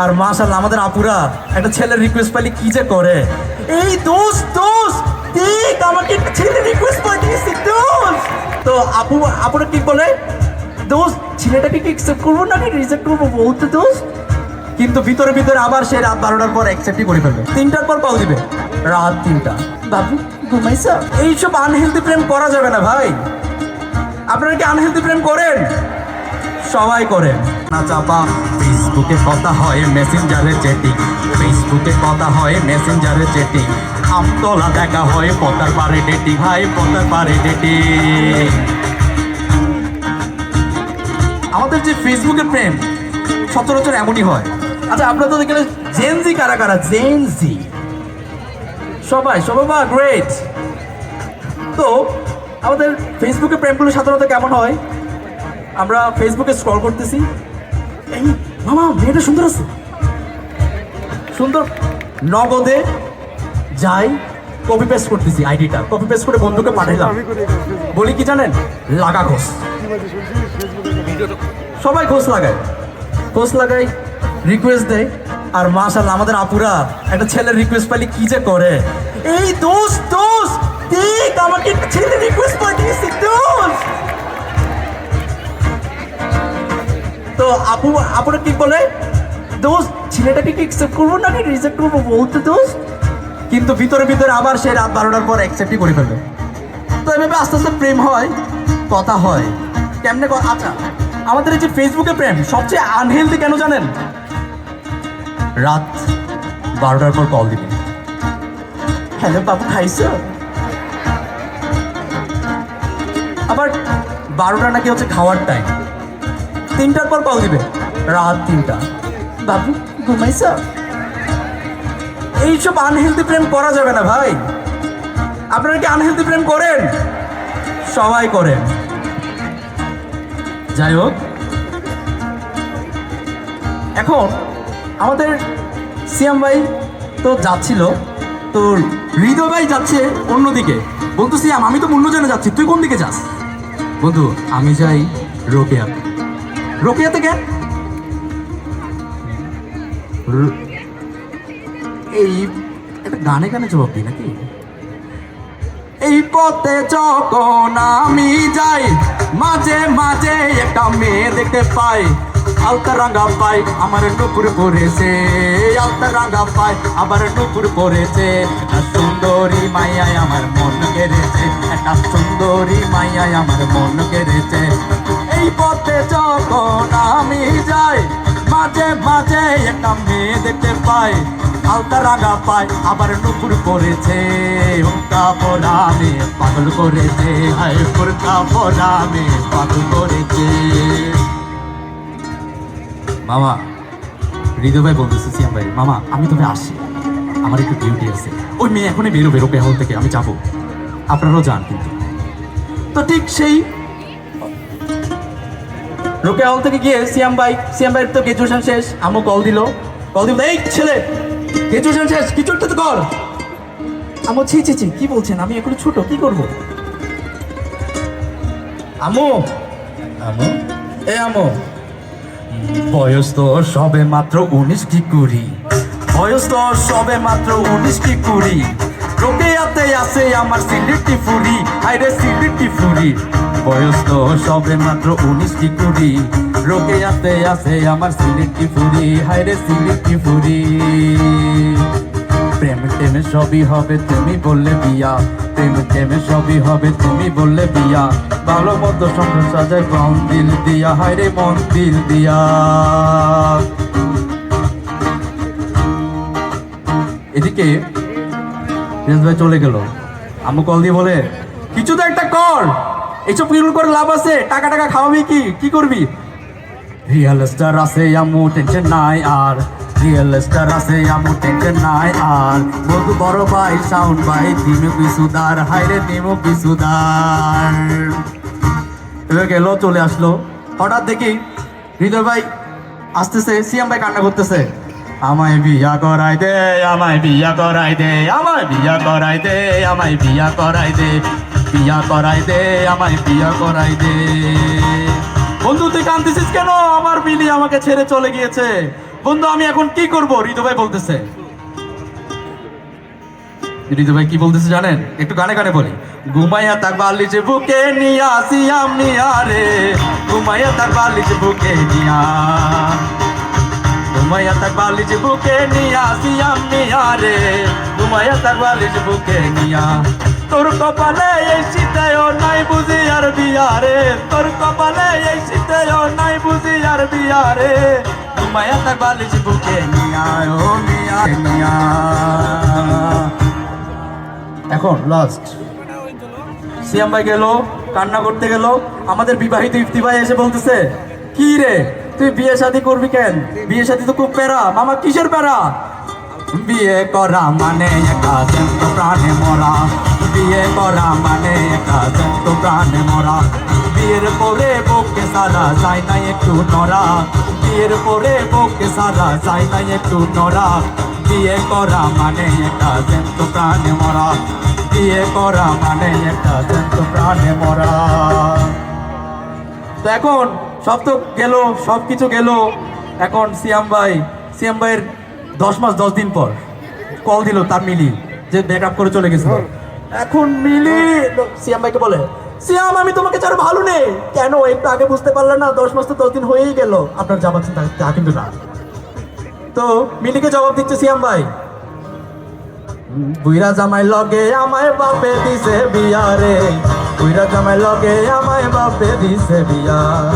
আর মাশাল্লাহ আমাদের আপুরা একটা ছেলের রিকোয়েস্ট পাইলে কি যে করে? এই দোস্ত দোস্ত দেখ, আমাকে একটা ছেলের রিকোয়েস্ট পাঠিয়েছে দোস্ত তো আপু, আপুরা কি বলে? দোস্ত ছেলেটাকে কি অ্যাকসেপ্ট করব না রিজেক্ট করব বলতে দোস্ত কিন্তু ভিতরে ভিতরে আবার সে রাত বারোটার পর অ্যাকসেপ্টই করে ফেলবে। তিনটার পর কল দিবে। রাত তিনটা। বাবু, ঘুমাইছ? এইসব আনহেলদি প্রেম করা যাবে না ভাই। আপনারা কি আনহেলদি প্রেম করেন? সবাই করেন। না চাপা। ফেসবুকে কথা হয় মেসেঞ্জারে চ্যাটিং ফেসবুকে কথা হয় মেসেঞ্জারে চ্যাটিং আমতলা দেখা হয় পতার পারে ডেটিং হাই পতার পারে ডেটিং আমাদের যে ফেসবুকের প্রেম, সচরাচর এমনই হয়। আচ্ছা আপনারা তো দেখলেন জেনজি কারা কারা? জেনজি সবাই সবাই বা গ্রেট তো, আমাদের ফেসবুকে প্রেমগুলো সাধারণত কেমন হয়? আমরা ফেসবুকে স্ক্রল করতেছি। এই মামা মেয়েটা সুন্দর আছে। সুন্দর? নগদে যাই কপি পেস্ট করতেছি আইডিটা কপি পেস্ট করে বন্ধুকে পাঠাইলাম। বলি কি জানেন? লাগা ঘোষ। সবাই ঘোষ লাগায়। ঘোষ লাগাই রিকোয়েস্ট দেয়। আর মাশাল্লাহ আমাদের আপুরা একটা ছেলের রিকোয়েস্ট পাইলে কি যে করে? এই দোষ দোস্ত দেখ আমাকে একটা ছেলের রিকোয়েস্ট পাঠিয়েছে দোস্ত আপু, আপুরা কি বলে? দোস্ত, ছেলেটাকে কি অ্যাকসেপ্ট করব না রিজেক্ট করব? বলতে দোস্ত। কিন্তু ভিতরে ভিতরে আবার সে রাত বারোটার পর অ্যাকসেপ্টই করে ফেলবে তো এভাবে আস্তে আস্তে প্রেম হয়, কথা হয়। কেমনে আচ্ছা আমাদের এই যে ফেসবুকে প্রেম, সবচেয়ে আনহেলদি কেন জানেন? রাত বারোটার পর কল দিবে। হ্যালো বাবু খাইছো আবার বারোটা নাকি হচ্ছে খাওয়ার টাইম তিনটার পর কল দিবে। রাত তিনটা। বাবু ঘুমাইছ এইসব আনহেলদি প্রেম করা যাবে না ভাই। আপনারা কি আনহেলদি প্রেম করেন? সবাই করেন। যাই হোক। এখন আমাদের সিয়াম ভাই তো যাচ্ছিল, তো হৃদয় ভাই যাচ্ছে অন্যদিকে। বন্ধু সিয়াম, আমি তো জনে যাচ্ছি। তুই কোন দিকে যাস? বন্ধু, আমি যাই রোকেয়া। রোকেয়া থেকে? এই, একটা গানে গানে জবাব দিই নাকি? এই পথে যখন আমি যাই, মাঝে মাঝে একটা মেয়ে দেখতে পাই। আলতা রাঙা পাই, আমার নুপুর পড়েছে আলতা রাঙা পাই আবার নুপুর পরেছে। একটা সুন্দরী মাইয়ায় আমার মন কেড়েছে। একটা সুন্দরী মাইয়ায় আমার মন কেড়েছে। এই পথে যখন আমি যাই, মাঝে মাঝে একটা মেয়ে দেখতে পাই। আলতা রাঙা পাই, আবার নুপুর পড়েছে হুকা পড়ামে পাগল করেছে, হায় ফুরকা পড়ামে পাগল করেছে। মামা, হৃদয় ভাই বলতেছে ভাই, মামা, আমি তবে আসি। আমার একটু ডিউটি আছে। ওই মেয়ে এখনই বেরোবে রোপে হল থেকে আমি যাব। আপনারাও যান কিন্তু। তো ঠিক সেই রোকে হল থেকে গিয়ে সিয়াম ভাই সিয়াম ভাইয়ের তো গ্রাজুয়েশন শেষ আমু কল দিল। কল দিল এই ছেলে গ্রাজুয়েশন শেষ কিছু একটা তো কর আমু ছি ছি ছি কি বলছেন? আমি এখন ছোট কি করব? আমু আমু এ আমু বয়স তো সবে মাত্র উনিশ কি কুড়ি। বয়স তো সবে মাত্র উনিশ কি কুড়ি। রোকেয়াতে আছে আমার সিলেটি ফুরি। হাইরে সিলেটি ফুরি। বয়স তো সবে মাত্র উনিশ কি কুড়ি। রোকেয়াতে আছে আমার সিলেটি ফুরি। হাইরে সিলেটি ফুরি। প্রেম টেমে সবই হবে, তুমি বললে বিয়া। প্রেম টেমে সবই হবে, তুমি বললে বিয়া। ভালো মতো সংসার সাজায় মন দিল দিয়া। হায়রে মন দিল দিয়া। এদিকে রিয়াজ ভাই চলে গেল। আম্মু কল দিয়ে বলে, কিছু তো একটা কর। এইসব কিরুল করে লাভ আছে। টাকা টাকা খাওয়াবি কি? কি করবি? রিয়েল স্টার আছে, আম্মু টেনশন নাই আর। রিয়েল স্টার আছে, আম্মু টেনশন নাই আর। বন্ধু বড় ভাই সাউন্ড ভাই, দিনু বিসুদার হাইরে দিমু এবার গেল, চলে আসলো। হঠাৎ দেখি হৃদয় ভাই আসতেছে, সিএম ভাই কান্না করতেছে। আমায় বিয়া করাই দে, আমায় বিয়া করাই দে, আমায় বিয়া করাই দে, আমায় বিয়া করাই দে, বিয়া করাই দে, আমায় বিয়া করাই দে। বন্ধু, তুই কান্দিছিস কেন? আমার বিলি আমাকে ছেড়ে চলে গিয়েছে। বন্ধু, আমি এখন কি করব? ঋতু ভাই বলতেছে। ঋতু ভাই কি বলতেছে জানেন? একটু গানে গানে বলি। ঘুমাইয়া তাক বালিশ বুকে নিয়া সিয়াম নিয়া রে ঘুমাইয়া তাক বালিশ বুকে নিয়া ঘুমাইয়া তাক বালিশ বুকে নিয়া সিয়াম নিয়া রে। ঘুমাইয়া তাক বালিশ বুকে নিয়া। তোর কপালে এই শীতেও নাই বুঝি আর বিয়ারে তোর কপালে এই শীতেও নাই বুঝি আর বিয়ারে ঘুমাইয়া তাক বালিশ বুকে নিয়া, ও মিয়া নিয়া। এখন লাস্ট সিয়াম ভাই গেল, কান্না করতে গেল। আমাদের বিবাহিত ইফতি ভাই এসে বলতেছে, কি রে? তুই বিয়ে শাদী করবি কেন? বিয়ে শাদী তো খুব প্যারা। মামা, কিসের প্যারা? বিয়ে করা মানে একা প্রাণে মরা। বিয়ে করা মানে একা জন্ত প্রাণে মরা। বিয়ের পরে বুকে সারা যায় না একটু নরা বিয়ের পরে বুকে সারা যায় না একটু নরা বিয়ে করা মানে একা জন্ত প্রাণে মরা। বিয়ে করা মানে একটা জন্ত প্রাণে মরা। তো এখন সব তো গেল, সব কিছু গেল। এখন সিয়াম ভাই, সিয়াম ভাইয়ের দশ মাস, দশ দিন পর কল দিল তার মিলি, যে ব্যাক আপ করে চলে গেছে এখন মিলি সিয়াম ভাইকে বলে, সিয়াম, আমি তোমাকে ছাড়া ভালো নেই। কেন? একটু আগে বুঝতে পারলে না, দশ মাস তো দশ দিন হয়েই গেল। আপনার তা- তা কিন্তু না। তো মিলিকে জবাব দিচ্ছে সিয়াম ভাই। বুইরা জামাই লগে আমায় বাপে দিছে বিয়া রে। বুইরা জামাই লগে আমায় বাপে দিছে বিয়া।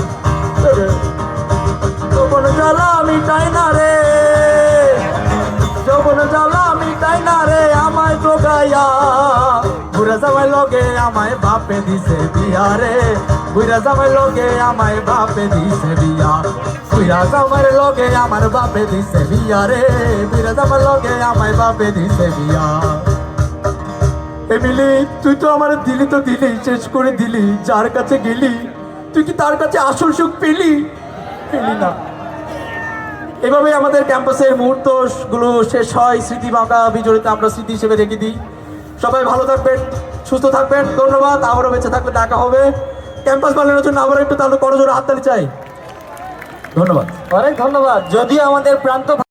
যৌবন জ্বালা মিটাই না রে। যৌবন জ্বালা মিটাই না রে, আমায় জোগাইয়া। বুড়া জামাই লগে আমায় বাপে দিছে বিয়া রে। বুড়া জামাই লগে আমায় বাপে দিছে বিয়া। বুড়া জামাই লগে আমার বাপে দিছে বিয়া রে। বুড়া জামাই লগে আমায় বাপে দিছে বিয়া। এমিলি, তুই তো আমার দিলি তো দিলি, শেষ করে দিলি। যার কাছে গেলি তুই কি তার কাছে আসল সুখ পেলি? পেলি না। এভাবে আমাদের ক্যাম্পাসের মুহূর্তগুলো শেষ হয়। স্মৃতি বাঁকা বিজড়িত আমরা স্মৃতি হিসেবে রেখে দিই। সবাই ভালো থাকবেন, সুস্থ থাকবেন। ধন্যবাদ। আবারও বেঁচে থাকলে দেখা হবে। ক্যাম্পাস বানানোর জন্য আবার একটু তাহলে করজোরে হাততালি চাই। ধন্যবাদ। অনেক ধন্যবাদ। যদিও আমাদের প্রান্ত